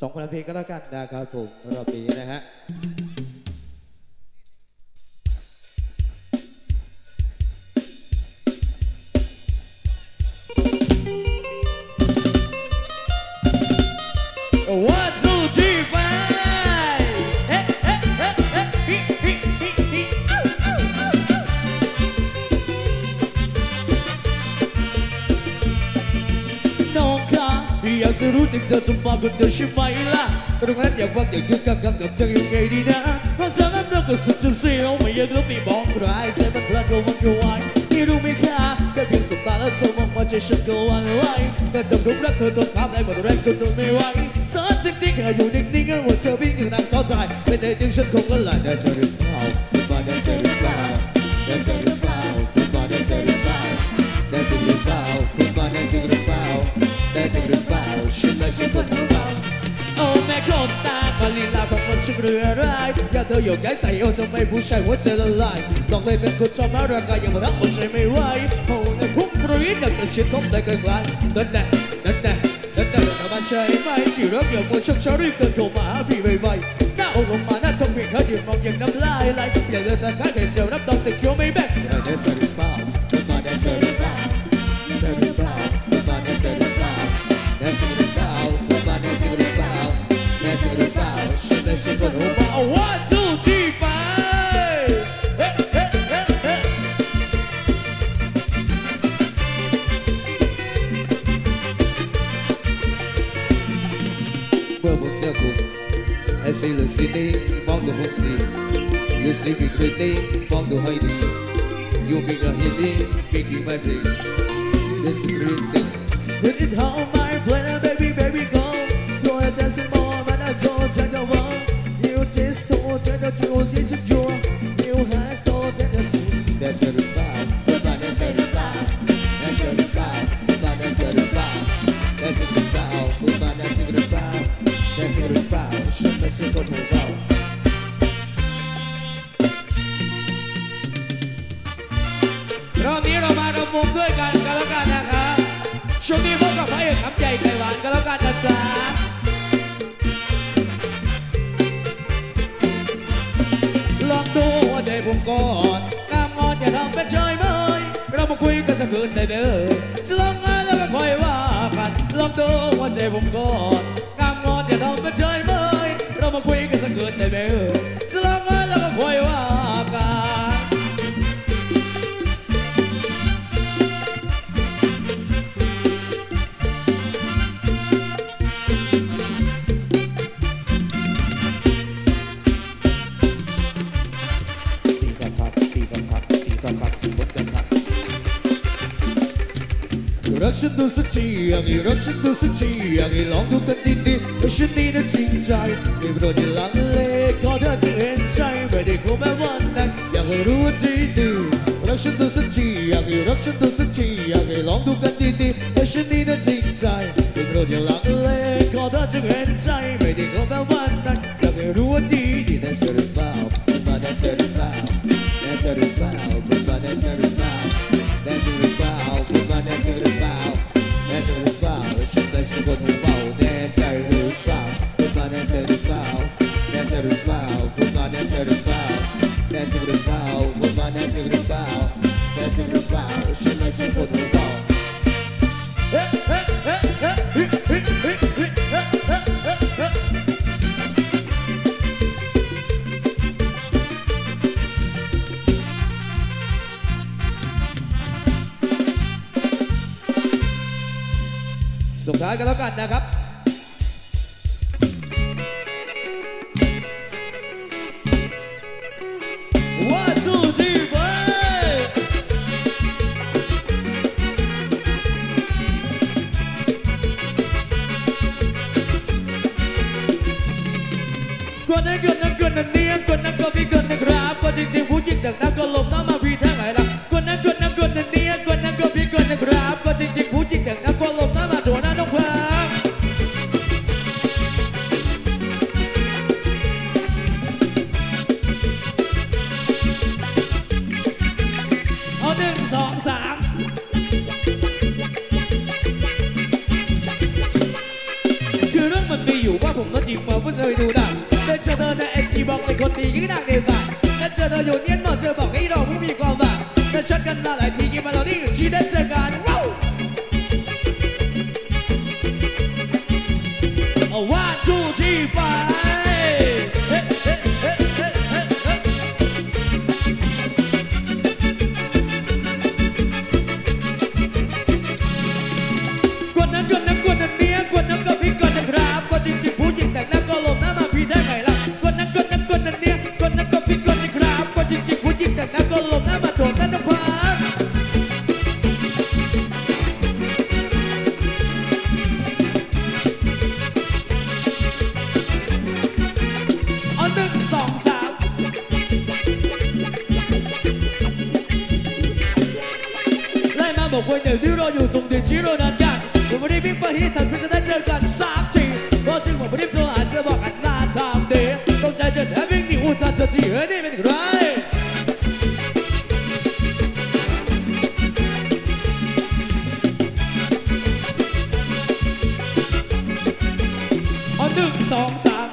สองคนละเพลงก็แล้วกันนะครับผมรอบนี้นะฮะ อยากจะรู้จังเธอจะมาคนเดียวใช่ไหมล่ะตรงนั้นอยากฟังอยากดูกังกังกับเธอยังไงดีนะเพราะเธอนั้นเราก็สุดจะเสียวไม่อยากรู้มีมองร้ายใจมันพลันก็วันก็วันนี่รู้ไหมคะแค่เพียงสบตาแล้วเธอ มองว่าใจฉันก็หวันไหวแต่ดมรุกรักเธอจนข้ามได้หมดแรงจนทนไม่ไหวเธอจริงๆแค่อยู่นิ่งๆว่าเธอวิ่งอยู่นางสาวใจไม่ได้ดึงฉันคงละลายได้เธอหรือเปล่าคุณมาได้เธอหรือเปล่าได้เธอหรือเปล่าคุณมาได้เธอหรือเปล่าได้จริงหรือเปล่าคุณมาได้จริงหรือเปล่าได้จริงหรือเปล่าฉันไม่ใช่คนของเราโอ้แม่คนตามาลีลาของคนชื่อเรือร้ายอย่าเธอโยกย้ายใส่โอทำไมผู้ชายหัวใจละลายลองเลยเป็นคนชอบน่ารักกายยังมาทักคนใจไม่ไหวโอ้ในพุ่งประวิตรอยากจะชิดคบได้ไกลๆนั่นแน่นั่นแน่นั่นแน่ทำมาใช่ไหมที่รักอย่างคนชอบชอบรีบเดินเข้ามาหาพี่ไวๆหน้าอกลงมาหน้าทำวิ่งเขาอยู่มองอย่างน้ำลายไหลอยากเดินตาข้างแต่เจียวน้ำตาจะเคี้ยวไม่แบ่งได้เธอหรือเปล่าคุณมาได้เธอหรือเปล่า Elle fait le CD, bande de Hopsy. Le CD crédé, bande de Heidi. You big a Heidi, big you baby. This is great Bring it home, my friend, baby, baby, go. Throw a chance more, man, I don't take the one. You just don't take the two, this is your. You have so that the two. That's a reply. That's a reply. That's a reply. That's a reply. That's a reply. That's a reply. That's a reply. Dancing with bow, dancing with bow. She makes you go to bow. รอบนี้เรามารำวงด้วยกันกันแล้วกันนะครับช่วงนี้พบกับพระเอกน้ำใจไขหวานกันแล้วกันนะจ๊ะลองดูว่าใจผมก่อนงามงอนอย่าทำเป็นเฉยเมยเรามาคุยกันสักคืนได้เด้อจะลองงานแล้วก็ค่อยว่ากันลองดูว่าใจผมก่อนงามงอนอย่าทำเป็นเฉย เมยเรามาคุยกันสักคืนได้เด้อจะลองงานแล้วก็ค่อยว่ากันสีกระพักสีกระพักสีกระพักสีบนกระพักรักฉันดูสักทีอย่างนี้ รักฉันดูสักทีอย่างนี้ลองดูกันดีๆว่าฉันนี่นั้นจริงใจไม่โปรดอย่าลังเลก็เธอจะเห็นใจไม่ได้คงแม้วันนั้นอยากให้รู้ดีดีๆรักฉันดูสักทีอยางนี้รักฉันดูสักทีอยางนี้ลองดูกันดีๆว่ฉันนี่นั้นจริงใจไม่โปรดอย่าลังเลก็เธอจะเห็นใจไม่ได้คงแม้วันนั้นอยากให้รู้ดีดี Dancing with bow, with my dancing with bow, dancing with bow, with my dancing with bow, dancing with bow, with my dancing with bow, dancing dancing with bow, dancing with bow, with my dancing with bow, dancing with bow, with my dancing with bow, dancing with bow. She makes you go to bow. ส่งท้ายกันแล้วกันนะครับ จริงเสีงผู้หญิงดังนั้นก็ลมน้ำมาพีทั้งไหนล่ะคนนั้นคนนั้นคนนั้นนี้คนนั้นก็พี่คนนะครับก็จริงจริงผู้หญิงดังนั้นก็ลมน้ำมาโดนน้าน้องพังเอาหนึ่งสองสามคือเรื่องมันมีอยู่ว่าผมก็จีบมาเพื่อเคยดูดังเป็นเธอแต่เอ็นจีบอกใป็นคนดีก็นังเดียวกัน 那这头有年貌这毛黑 dồn 宽宽，那穿个那 giờ, 把老弟 nghĩ đâu cũng two three four คนเดียวที่รออยู่ตรงเดือนชีโรานันกันผมไม่ได้วิ่งไปที่ถัดเพื่อจะได้เจอกันสามทีเพราะฉะนั้นผมไม่ได้โทรหาเธอบอกอันนานทำดีต้องใจจะแทบวิ่งหนีอุจจาระที่เฮ้ยนี่เป็นใครหนึ่สองสาม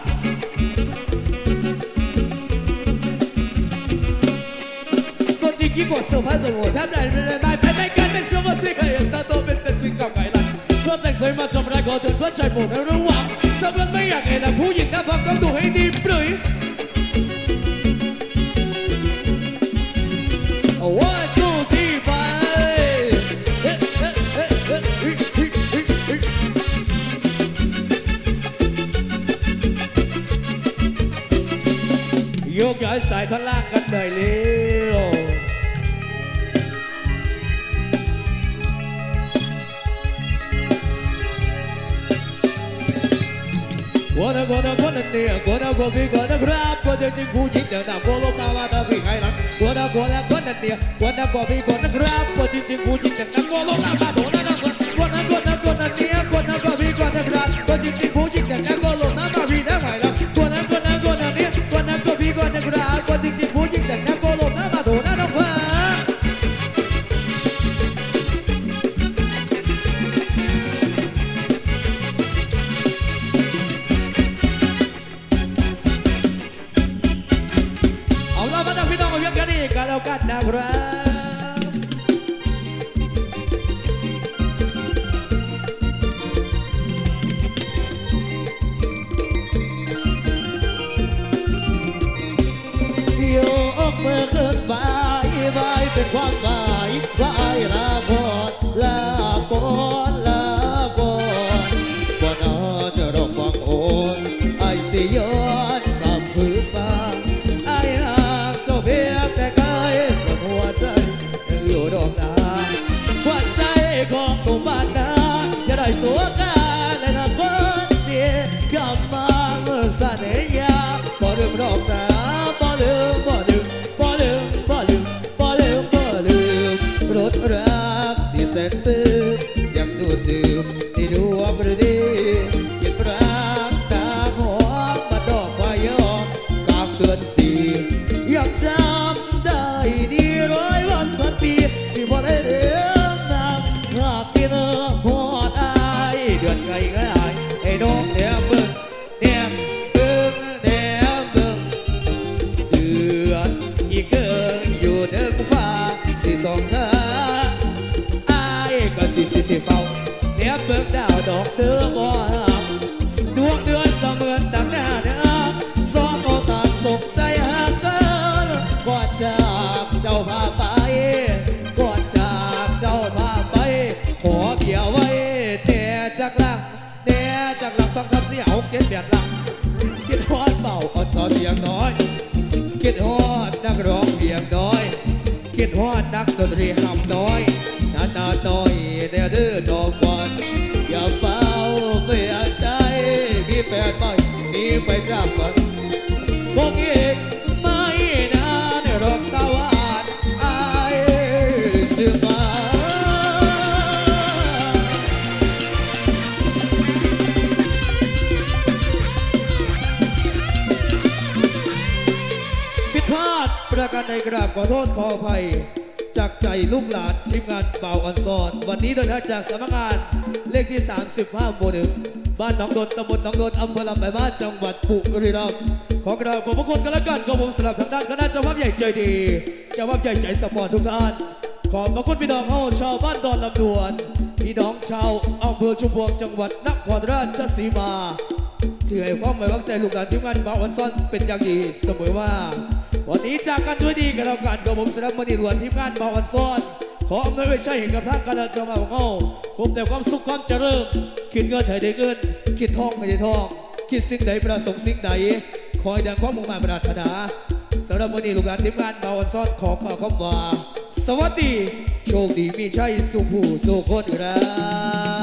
ตัวจริงยิ่งกว่าเซอร์ไพรส์ตัวโหดแทบไหลไม่ได้ 什么最可以，但都被被警告改了。我等谁嘛，怎么来搞的？不在乎，没人忘，怎么？gonna gonna te gonna go be gonna grab for the thing who did that gonna go to be high gonna gonna gonna te gonna go be gonna grab for the thing who did that gonna go to be gonna gonna gonna ยังกันอีก็แล้วกันนะครับยกมือขึ้นไปไปเป็นความหมายว่า ฮอดอายเดือนไงก็อายไอ้น้องแถมเบิ่งแถมเบิ่งแถมเบิ่งเดือนอีกเกิงอยู่เด้อกูฟ้าสิส่งเธออายก็สิสิสิเฝ้าแถมเบิ่งดาวดอกเด้อบ่ วอนนักสตรีหำน้อยตาตาต้อยเดือดื้อดอกบอนอย่าเฝ้าเสียใจมีแฟนไหม่มีไปจากบัน แล้วกันในกราบขอโทษขออภัย จากใจลูกหลานทีมงานเบาอันซอน วันนี้โดยท่านจากสำนักงานเลขที่ 35หมู่นบ้านหนองดนตำบลหนองดนอำเภอลำปบ้านจังหวัดปุกรีรัมขอกราบขอบพระคุณกันแล้วกันขอบผมสำหรับทางด้านคณะเจ้าภาพใหญ่ใจดีเจ้าภาพใหญ่ใจสปอร์ตทุกท่านขอบพระคุณพี่น้องเฮาชาวบ้านดอนลำดวนพี่น้องชาวอำเภอชุมพวงจังหวัดนครราชสีมาที่ให้ความไว้วางใจลูกหลานทีมงานเบาอันซอนเป็นอย่างดีเสมอว่า วันนี้จากกันด้วยดีกันแล้วกันกับผมสนับมณีล้วนทีมงานมาวันซ่อนขออำนวยไว้ใช้เห็นกับท่างการเจ้ามาของเราผมแต่ความสุขความเจริญคิดเงินให้ได้เงินคิดทองให้ได้ทองคิดสิ่งใดประสงค์สิ่งใดขอให้ดังความมุ่งมั่นปรารถนาสำหรับวันนี้ลูกหลานทีมงานมาวันซ่อนขอกล่าวคำว่า สวัสดี โชคดีมีชัยสุขผู้สุขคนครับ